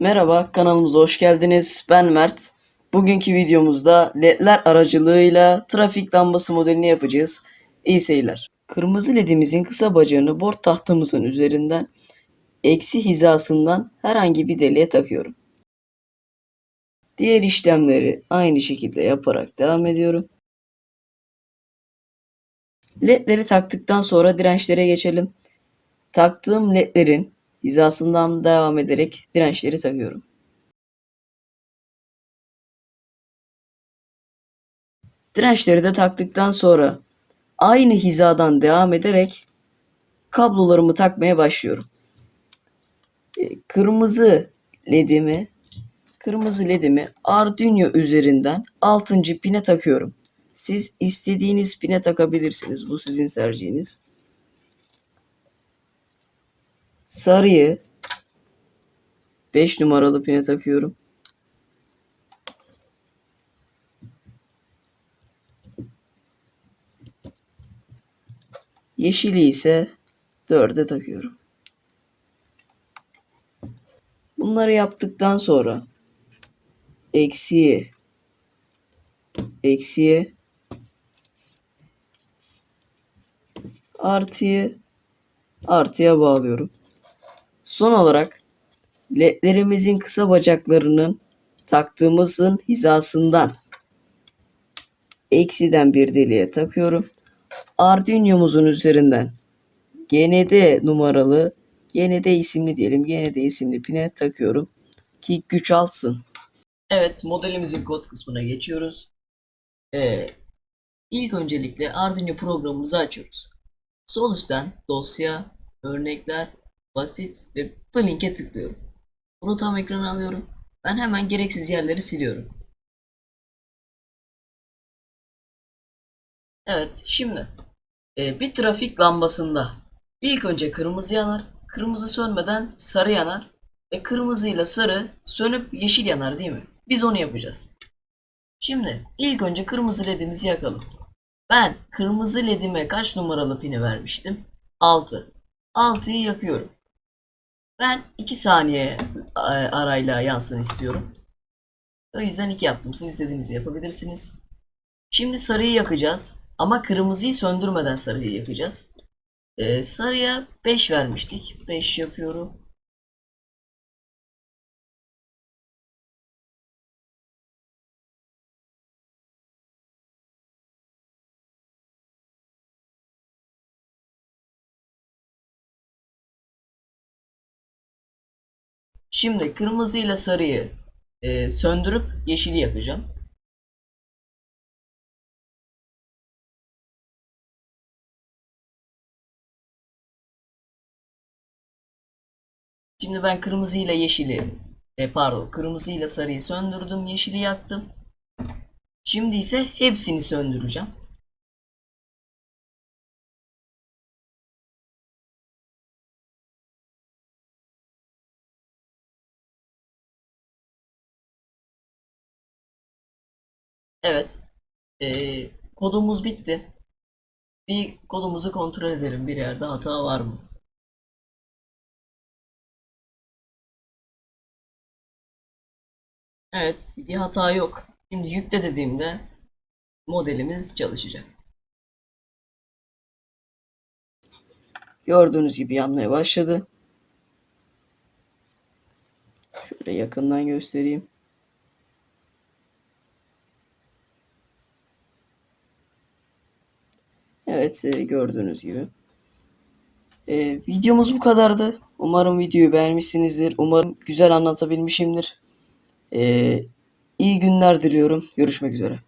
Merhaba, kanalımıza hoş geldiniz. Ben Mert. Bugünkü videomuzda ledler aracılığıyla trafik lambası modelini yapacağız. İyi seyirler. Kırmızı ledimizin kısa bacağını board tahtamızın üzerinden eksi hizasından herhangi bir deliğe takıyorum. Diğer işlemleri aynı şekilde yaparak devam ediyorum. Ledleri taktıktan sonra dirençlere geçelim. Taktığım ledlerin hizasından devam ederek dirençleri takıyorum. Dirençleri de taktıktan sonra aynı hizadan devam ederek kablolarımı takmaya başlıyorum. E, Kırmızı ledimi kırmızı ledimi Arduino üzerinden 6. pine takıyorum. Siz istediğiniz pine takabilirsiniz. Bu sizin tercihiniz. Sarıyı 5 numaralı pine takıyorum. Yeşili ise 4'e takıyorum. Bunları yaptıktan sonra eksiye eksiye artıyı artıya bağlıyorum. Son olarak ledlerimizin kısa bacaklarının taktığımızın hizasından eksiden bir deliğe takıyorum. Arduino'muzun üzerinden GND numaralı GND isimli diyelim GND isimli pine takıyorum ki güç alsın. Evet modelimizin kod kısmına geçiyoruz. Ee, ilk öncelikle Arduino programımızı açıyoruz. Sol üstten dosya, örnekler, basit ve bu linke tıklıyorum. Bunu tam ekrana alıyorum. Ben hemen gereksiz yerleri siliyorum. Evet şimdi e, bir trafik lambasında ilk önce kırmızı yanar, kırmızı sönmeden sarı yanar ve kırmızı ile sarı sönüp yeşil yanar değil mi? Biz onu yapacağız. Şimdi ilk önce kırmızı ledimizi yakalım. Ben kırmızı ledime kaç numaralı pini vermiştim? 6. 6'yı yakıyorum. Ben 2 saniye e, arayla yansın istiyorum. O yüzden 2 yaptım. Siz istediğinizi yapabilirsiniz. Şimdi sarıyı yakacağız. Ama kırmızıyı söndürmeden sarıyı yakacağız. Ee, sarıya 5 vermiştik. 5 yapıyorum. Şimdi kırmızı ile sarıyı e, söndürüp yeşili yakacağım. Şimdi ben kırmızı ile yeşili, e, pardon, kırmızı ile sarıyı söndürdüm, yeşili yaktım. Şimdi ise hepsini söndüreceğim. Evet. Ee, kodumuz bitti. Bir kodumuzu kontrol edelim. Bir yerde hata var mı? Evet, bir hata yok. Şimdi yükle dediğimde modelimiz çalışacak. Gördüğünüz gibi yanmaya başladı. Şöyle yakından göstereyim. Evet e, gördüğünüz gibi. E, videomuz bu kadardı. Umarım videoyu beğenmişsinizdir. Umarım güzel anlatabilmişimdir. E, iyi günler diliyorum. Görüşmek üzere.